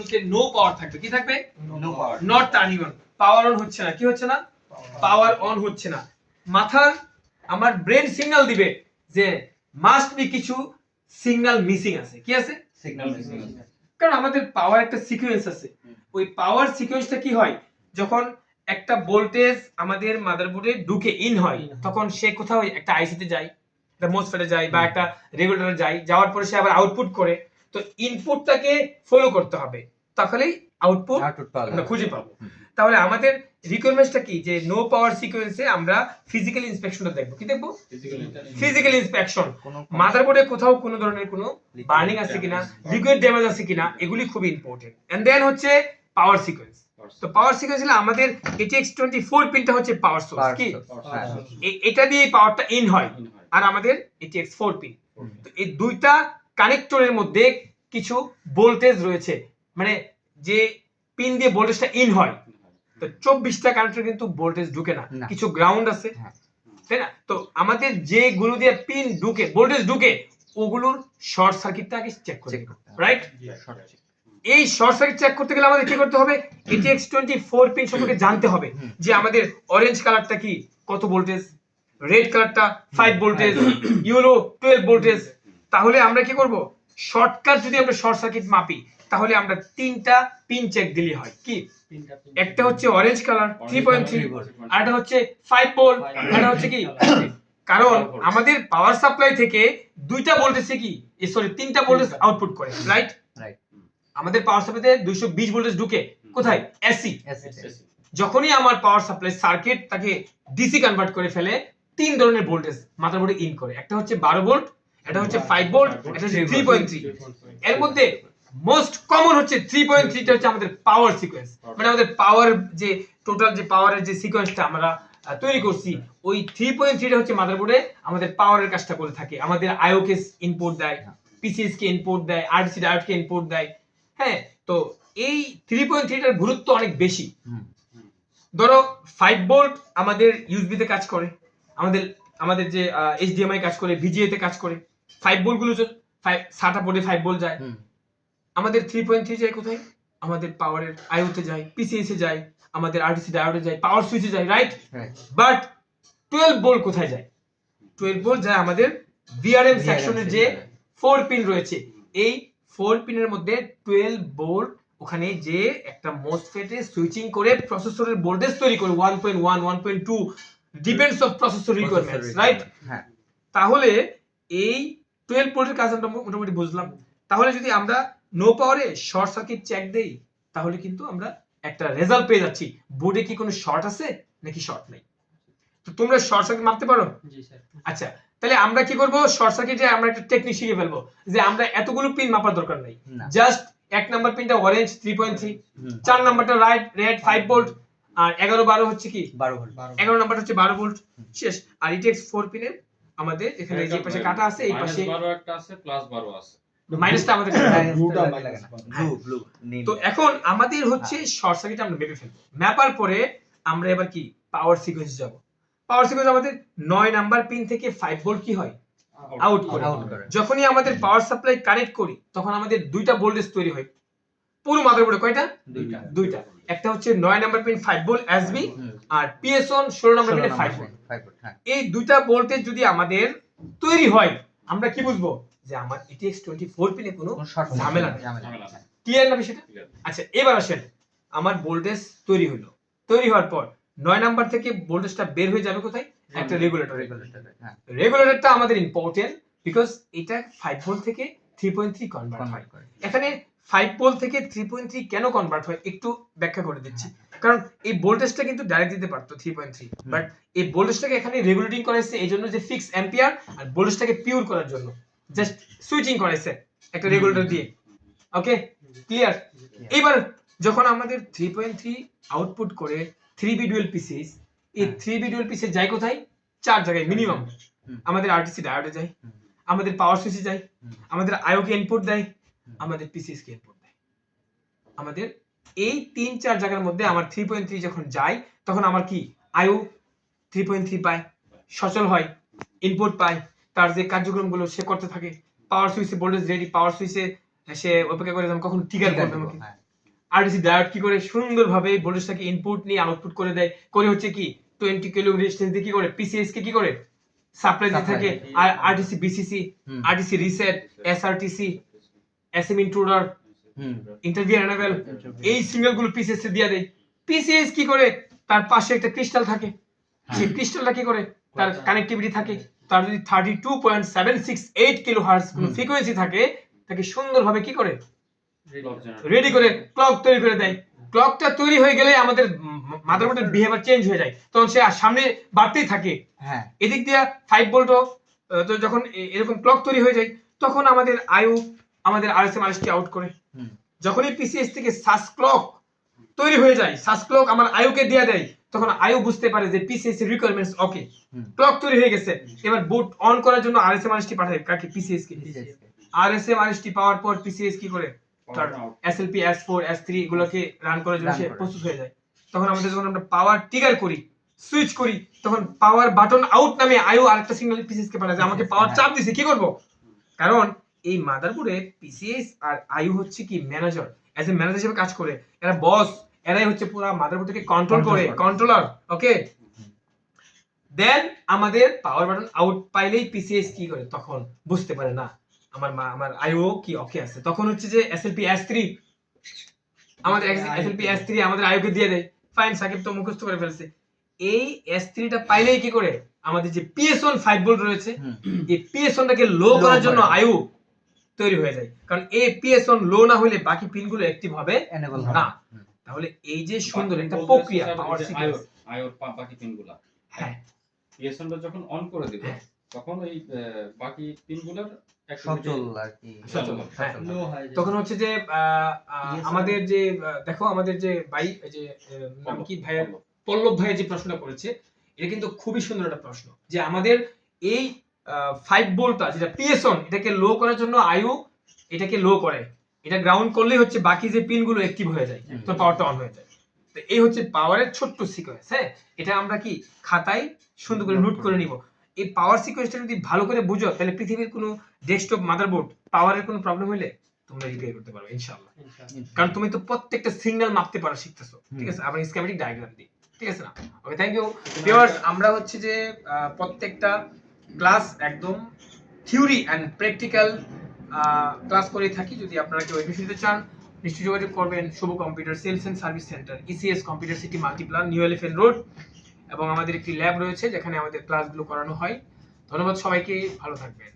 গুলোতে no power থাকবে। কি থাকবে? No power not turning on power on হচ্ছে না। কি হচ্ছে না? পাওয়ার অন হচ্ছে না। মাথার আমার ব্রেন সিগন্যাল দিবে যে মাস্ট বি কিছু সিগন্যাল মিসিং আছে। কি আছে? সিগন্যাল কারণ আমাদের পাওয়ার একটা সিকোয়েন্স আছে। ওই পাওয়ার সিকোয়েন্সটা কি হয়? যখন একটা ভোল্টেজ আমাদের মাদারবোর্ডে ঢুকে ইন হয় তখন সে কোথাও একটা আইসিতে যায় একটা মোসফেটে যায় বা একটা রেগুলেটরে যায় যাওয়ার পরে সে আবার আউটপুট করে। তো ইনপুটটাকে ফলো করতে হবে। তাহলেই আউটপুট আমরা খুঁজে পাবো। তাহলে আমাদের রিকোয়ারমেন্টসটা কি? যে নো পাওয়ার সিকোয়েন্সে আমরা ফিজিক্যাল ইন্সপেকশনটা দেখব। কি দেখব? ফিজিক্যাল ইন্সপেকশন মাদারবোর্ডে কোথাও কোনো ধরনের কোনো বার্নিং আছে কিনা লিকুইড ড্যামেজ আছে কিনা এগুলি খুব ইম্পর্টেন্ট এন্ড দেন হচ্ছে পাওয়ার সিকোয়েন্স তো পাওয়ার সিকোয়েন্স হলে আমাদের এটিএক্স টোয়েন্টি ফোর পিনটা হচ্ছে পাওয়ার সোর্স কি এটা দিয়ে পাওয়ারটা ইন হয়। আর আমাদের এটিএক্স ফোর পিন তো এই দুইটা কানেক্টরের মধ্যে কিছু ভোল্টেজ রয়েছে। মানে যে পিন দিয়ে ভোল্টেজটা ইন হয় তো চব্বিশটা কানেক্টর কিন্তু ভোল্টেজ ঢুকে না। কিছু গ্রাউন্ড আছে। হ্যাঁ। তাই না? তো আমাদের যে গুলো দিয়ে পিন ঢুকে ভোল্টেজ ঢুকে ওগুলোর শর্ট সার্কিটটা আগে চেক করে করতে হবে। রাইট এই শর্ট সার্কিট চেক করতে গেলে আমাদের কি করতে হবে? এটিএক্স টোয়েন্টি ফোর পিন সম্পর্কে জানতে হবে যে আমাদের অরেঞ্জ কালারটা কি? কত ভোল্টেজ রেড কালারটা five voltage yellow twelve voltage তাহলে আমরা কি করব? শর্টকাট যদি আমরা শর্ট সার্কিট মাপি তাহলে আমরা তিনটা পিন চেক দিলে হয়। কি? একটা হচ্ছে orange colour three point three আর একটা হচ্ছে ফাইভ ভোল্ট এটা হচ্ছে কি? কারণ আমাদের পাওয়ার সাপ্লাই থেকে দুইটা ভোল্টেজে কি? সরি তিনটা ভোল্টেজ আউটপুট করে রাইট. আমাদের পাওয়ার সাপ্লাইতে দুইশো বিশ ভোল্টেজ ঢুকে। কোথায়? এসি. যখনই আমার পাওয়ার সাপ্লাই সার্কিট তাকে ডিসি কনভার্ট করে ফেলে তিন ধরনের ভোল্টেজ মাদারবোর্ডে ইন করে। একটা হচ্ছে বারো ভোল্ট এটা হচ্ছে ফাইভ ভোল্ট এটা হচ্ছে থ্রি পয়েন্ট থ্রি এর মধ্যে মোস্ট কমন হচ্ছে থ্রি পয়েন্ট থ্রিটা হচ্ছে আমাদের পাওয়ার সিকোয়েন্স মানে আমাদের পাওয়ার যে টোটাল যে পাওয়ারের যে সিকোয়েন্সটা আমরা তৈরি করছি ওই থ্রি পয়েন্ট থ্রিটা হচ্ছে মাদারবোর্ডে আমাদের পাওয়ারের কাজটা করে থাকে। আমাদের আইওকে ইনপুট দেয় পিসিএস কে ইনপুট দেয় আরডিসি ডায়োড কে ইনপুট দেয়। হ্যাঁ তো এই থ্রি পয়েন্ট থ্রিটার গুরুত্ব অনেক বেশি। ধরো ফাইভ ভোল্ট আমাদের ইউএসবি তে কাজ করে আমাদের আমাদের যে এইচডিএমআই কাজ করে ভিজিএ তে কাজ করে। ফাইভ ভোল্টগুলো ফাইভ সাটা বোর্ডে ফাইভ বল যায়। আমাদের থ্রি পয়েন্ট থ্রি যায় কোথায়? আমাদের পাওয়ারের আইওতে যায় পিসিএস এ যায় আমাদের আরটিসি ডায়োডে যায় পাওয়ার সুইচে যায় রাইট বাট টুয়েলভ ভোল্ট কোথায় যায়? টুয়েলভ ভোল্ট যায় আমাদের ভিআরএম সেকশনের যে ফোর পিন রয়েছে। এই ফোর পিনের মধ্যে টুয়েলভ ভোল্ট ওখানে যে একটা মোসফেটে সুইচিং করে প্রসেসরের ভোল্টেজ তৈরি করে one point one one point two depends of processor requirements right হ্যাঁ। তাহলে এই টুয়েলভ ভোল্টের কাজ আমরা মোটামুটি বুঝলাম। তাহলে যদি আমরা নো পাওয়ারে শর্ট সার্কিট চেক দেই তাহলে কিন্তু আমরা একটা রেজাল্ট পেয়ে যাচ্ছি। বোর্ডে কি কোনো শর্ট আছে নাকি শর্ট নাই? তো তোমরা শর্ট সার্কিট মাপতে পারো? আচ্ছা তাহলে আমরা কি করব? শর্ট সার্কিটে আমরা একটা টেকনিক শিখে ফেলব যে আমরা এতগুলো পিন মাপার দরকার নাই। জাস্ট এক নাম্বার পিনটা অরেঞ্জ থ্রি পয়েন্ট থ্রি। চার নাম্বারটা রাইট রেড ফাইভ ভোল্ট আর এগারো বারো হচ্ছে কি? বারো ভোল্ট এগারো নাম্বারটা হচ্ছে বারো ভোল্ট শেষ। আর ইটেক্স ফোর পিনের আমাদের এখানে যে পাশে কাটা আছে এই পাশে বারো একটা আছে প্লাস বারো আছে। মাইনাসটা আমাদের ব্লুটা লাগে না। ব্লু ব্লু নীল। তো এখন আমাদের হচ্ছে শর্ট সার্কিট আমরা মেপে ফেলব। ম্যাপার পরে আমরা এবার কি? পাওয়ার সিকোয়েন্স যাব। পাওয়ার সিকোয়েন্স আমাদের নয় নাম্বার পিন থেকে ফাইভ ভোল্ট কি হয়? আউট করে। যখনই আমাদের পাওয়ার সাপ্লাই কানেক্ট করি তখন আমাদের দুইটা ভোল্টেজ তৈরি হয়। পুরো মাদারবোর্ডে কয়টা? দুইটা। দুইটা। একটা হচ্ছে নয় number pin five volt SB. R PS on ষোলো নাম্বার পিনে number five pin, volt five volt, হ্যাঁ এই দুইটা ভোল্টেজ যদি আমাদের তৈরি হয় আমরা কি বুঝব? যে আমার এটিএক্স টোয়েন্টি ফোর পিনে কোনো ঝামেলা নেই। ক্লিয়ার না বিষয়টা? আচ্ছা এবার আসেন। আমার ভোল্টেজ তৈরি হলো। তৈরি হওয়ার পর নয় নাম্বার থেকে ভোল্টেজটা বের হয়ে যাবে কোথায়? একটা রেগুলেটর হ্যাঁ। রেগুলেটরটা আমাদের ইম্পর্টেন্ট বিকজ এটা ফাইভ ভোল্ট থেকে থ্রি পয়েন্ট থ্রি কনভার্ট হয়। করে। এখানে ফাইভ ভোল্ট থেকে থ্রি পয়েন্ট থ্রি কেন কনভার্ট হয় একটু ব্যাখ্যা করে দিচ্ছি। কারণ এই ভোল্টেজটা কিন্তু ডাইরেক্ট দিতে পারতো থ্রি পয়েন্ট থ্রি বাট এই ভোল্টেজটাকে এখানে রেগুলেটিং করেছে এই জন্য যে ফিক্স অ্যাম্পিয়ার আর ভোল্টেজটাকে পিওর করার জন্য। জাস্ট সুইচিং করেছে একটা রেগুলেটর দিয়ে। ওকে ক্লিয়ার এবার যখন আমাদের থ্রি পয়েন্ট থ্রি আউটপুট করে থ্রি বিডুয়েল পিসিস এই। থ্রি বিডুয়েল পিসে যায় কোথায়? চার জায়গায় মিনিমাম আমাদের আরটিসি ডায়োডে যায়। আমাদের পাওয়ার সুইচে যায়। আমাদের আইওকে ইনপুট দেয়। আমাদের কে ইনপুট দেয় আমাদের এই তিন চার জায়গার মধ্যে আমার থ্রি পয়েন্ট থ্রি যখন যায় তখন আমার কি? আইও থ্রি পয়েন্ট থ্রি পায় সচল হয় ইনপুট পায় তার যে কার্যক্রমগুলো সে করতে থাকে পাওয়ার সুইচে ভোল্টেজ রেডি পাওয়ার সুইচে সে অপেক্ষা করে যেমন কখন ট্রিগার করবে আমাকে। হ্যাঁ। আরডিসি ডায়োড কি করে? সুন্দরভাবে ভোল্টেজটাকে ইনপুট নিয়ে আউটপুট করে দেয়। করে হচ্ছে কি? টোয়েন্টি কিলো রেজিস্ট্যান্স দিয়ে কি করে? পিসিএস কে কি করে? সাপ্লাই দিয়ে থাকে আর RTC VCC. RTC reset SRTC SM intruder interview enable এই সিগন্যালগুলো পিসিএস দিয়ে দেয়। পিসিএস কি করে? তার পাশে একটা ক্রিস্টাল থাকে। সেই ক্রিস্টালটা কি করে? তার কানেক্টিভিটি থাকে। তার যদি thirty two point seven six eight kilo hertz কোনো ফ্রিকোয়েন্সি থাকে তাকে সুন্দরভাবে কি করে? রেডি করে ক্লক তৈরি করে দেয়। ক্লকটা তৈরি হয়ে গেলে আমাদের মাদারবোর্ডের বিহেভিয়ার চেঞ্জ হয়ে যায়। তখন সে সামনে বাড়তেই থাকে। হ্যাঁ। এদিক দিয়ে ফাইভ ভোল্টও যখন এরকম ক্লক তৈরি হয়ে যায় তখন আমাদের আয়ু আমাদের আরএসএম আরএসটি আউট করে। যখনই পিসিএস থেকে সাস ক্লক তৈরি হয়ে যায় সাস ক্লক আমার আয়ুকে দিয়ে দেয় তখন আয়ু বুঝতে পারে যে পিসিএস এর রিকোয়ারমেন্টস ওকে ক্লক তৈরি হয়ে গেছে। এবার বুট অন করার জন্য আর আরএসএম আরএসটি পাঠায় কাকে? পিসিএস কে। PCS আরএসএম আরএসটি পাওয়ার পর পিসিএস কি করে? Power out. SLP S four S three এগুলোকে রান করার জন্য সে। প্রস্তুত হয়ে যায়। তখন আমাদের যখন আমরা পাওয়ার ট্রিগার করি সুইচ করি তখন পাওয়ার বাটন আউট নামে আয়ু আরেকটা সিগন্যাল পিসিএস কে পাঠায় যে আমাকে পাওয়ার হ্যাঁ। চাপ দিছে কি করব? কারণ এই মাদারপুরে পিসিএস আর আয়ু হচ্ছে কি ম্যানেজার অ্যাজ এ ম্যানেজার হিসেবে কাজ করে। এরা বস এরাই হচ্ছে পুরো মাদারবোর্ডটাকে কন্ট্রোল করে। কন্ট্রোলার ওকে দেন আমাদের পাওয়ার বাটন আউট পাইলেই পিসিএস কি করে? তখন। বুঝতে পারে না। আমার মা আমার আইও কি ওকে আছে? তখন হচ্ছে যে এসএলপি এস থ্রি আমাদের এসএলপি এস থ্রি আমাদের আইওকে দিয়ে দেয়। ফাইন সাকিব তো মুখস্থ করে ফেলছে। এই এস থ্রিটা পাইলেই কি করে? আমাদের যে পিএস ওয়ান ফাইভ ভোল্ট রয়েছে এই পিএস ওয়ানটাকে লো করার জন্য। আয়ু তৈরি হয়ে যায়। কারণ এই পিএস ওয়ান লো না হলে বাকি পিনগুলো অ্যাক্টিভ হবে এনেবল না। তাহলে এই যে সুন্দর একটা প্রক্রিয়া পাওয়ার iOS পা- বাকি পিনগুলা। হ্যাঁ। PSN টা যখন অন করে দিবে হ্যাঁ। তখন এই বাকি পিনগুলোর হ্যাঁ। সচল। তখন হচ্ছে যে আহ, আহ, আমাদের যে দেখো আমাদের যে ভাই যে নাম কি ভাইয়ের পল্লব। ভাই যে প্রশ্নটা করেছে এটা কিন্তু খুবই সুন্দর একটা প্রশ্ন। যে আমাদের এই ফাইভ ভোল্টটা যেটা পিএসন এটাকে লো করার জন্য আয়ু এটাকে লো করে। এটা গ্রাউন্ড করলেই হচ্ছে বাকি যে পিনগুলো অ্যাক্টিভ হয়ে যায় তো পাওয়ারটা অন হয়ে যায়। তো এই হচ্ছে পাওয়ারের ছোট্ট সিকোয়েন্স হ্যাঁ? এটা আমরা কি খাতায় সুন্দর করে নোট করে নিব। এই পাওয়ার সিকোয়েন্সটা যদি ভালো করে বুঝো তাহলে পৃথিবীর কোনো ডেস্কটপ মাদারবোর্ড পাওয়ারের কোনো প্রবলেম হলে তোমরা রিপেয়ার করতে পারবে ইনশাআল্লাহ। কারণ তুমি তো প্রত্যেকটা সিগন্যাল মাপতে পারো শিখতেছো ঠিক আছে? আবার স্কেমেটিক ডায়াগ্রাম দিয়ে ঠিক আছে না? ওকে থ্যাংক ইউ ভিউয়ার্স আমরা হচ্ছে যে প্রত্যেকটা ক্লাস একদম থিওরি অ্যান্ড প্র্যাকটিক্যাল ক্লাস করে থাকি। যদি আপনারা কেউ এডমিশন নিতে চান, নিশ্চয়ই যোগাযোগ করবেন Shubho Computer Sales and Service Centre ECS Computer City Multiplan, New Elephant Road এবং আমাদের একটি ল্যাব রয়েছে, যেখানে আমাদের ক্লাসগুলো করানো হয়। ধন্যবাদ সবাইকে, ভালো থাকবেন।